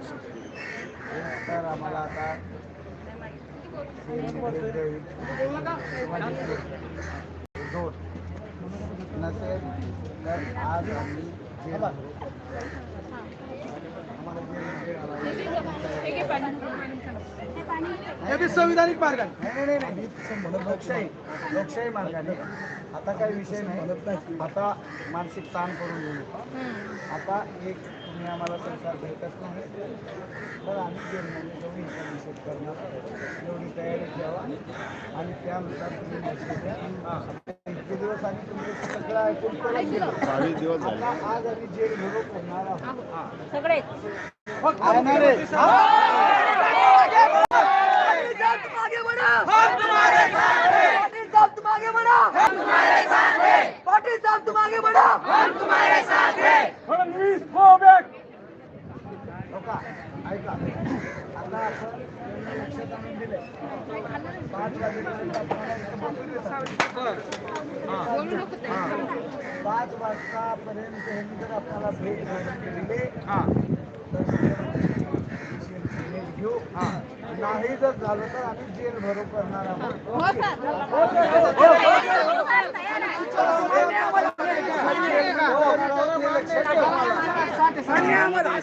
तर आम्हाला आता दोन नसेल तर आज आम्ही हे बी संविधानिक मार्गाने. नाही नाही नाही नाही. लोकशाही. लोकशाही मार्गाने. आता काही विषय नाही. आता मानसिक ताण करून घेऊ. नका आता एक तुम्ही आम्हाला सरकार भेटत नाही. तर आम्ही जेलमध्ये जाऊन याचा निषेध करणार. एवढी तयारी ठेवा. आणि त्यानुसार तुम्ही दिवस आम्ही तुमचं सगळं ऐकून परत गेलो. बावीस दिवस झाले. आता आज आम्ही जेल भरू करणार आहोत. सगळे. करणार आहे. फडणवीस गो बॅक हो का? ऐका. पाच वाजतापर्यंत ह्यांनी जर आपल्याला भेट दिली घेऊ नाही जर झालं तर आम्ही जेल भरू करणार आहोत हो, ते लक्षात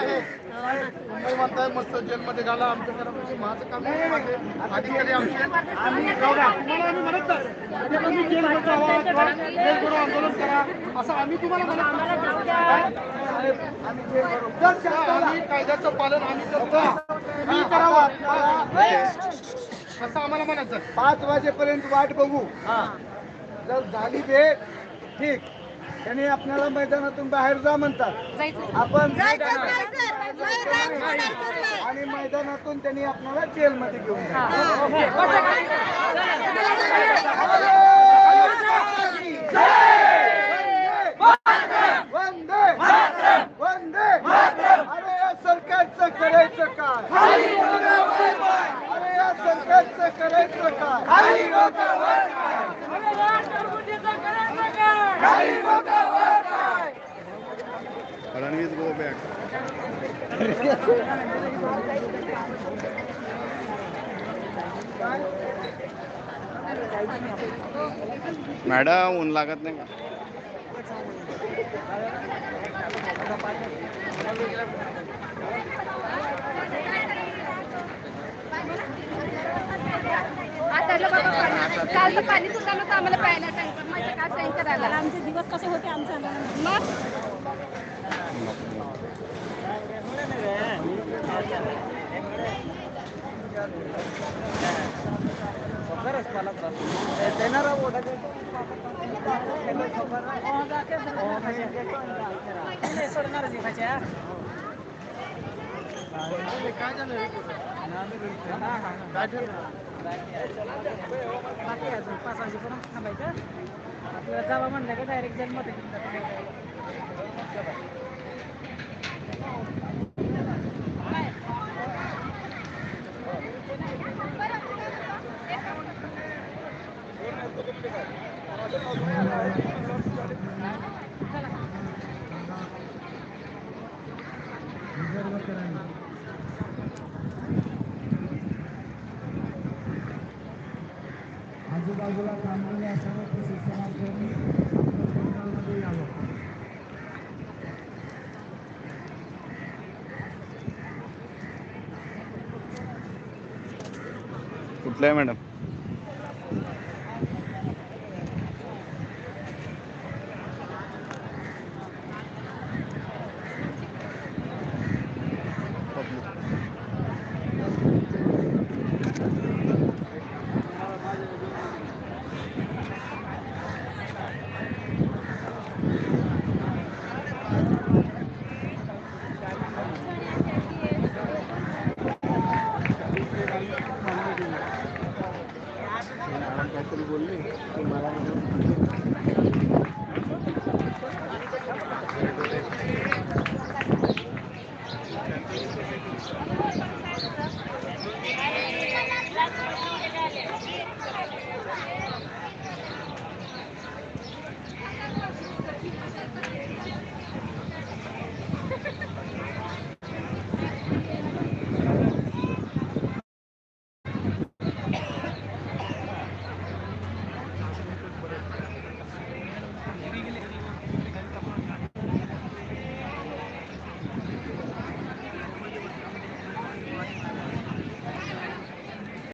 तुम्ही म्हणताय मस्त जेलमध्ये घाला आमच्या माझं काम अधिकारी आमचे आम्ही जेल भरो आंदोलन करा असं आम्ही तुम्हाला म्हणत आम्ही कायद्याचं पालन आम्ही करतो करावा असं आम्हाला म्हणायचं पाच वाजेपर्यंत वाट बघू. जर झाली भेट ठीक. त्यांनी आपल्याला मैदानातून बाहेर जा म्हणतात. आपण आणि मैदानातून त्यांनी आपल्याला जेलमध्ये घेऊन जाईल वंदे वंदे अरे या सरकारचं करायचं काय? अरे या सरकारचं करायचं काय? Fadnavis go back. मॅडम ऊन लागत नाही का कालचं पाणी सुद्धा नव्हतं आम्हाला प्यायला टँकर माझ्या काय टँकर आला आमचे दिवस कसे होते आमच्या मग काय झालं थांबायचं ठरलं जावा म्हणलं का डायरेक्ट जन्मत आजूबाजूला थांबलेले असणारे प्रशिक्षणार्थी आपल्या यावं. कुठलं आहे मॅडम?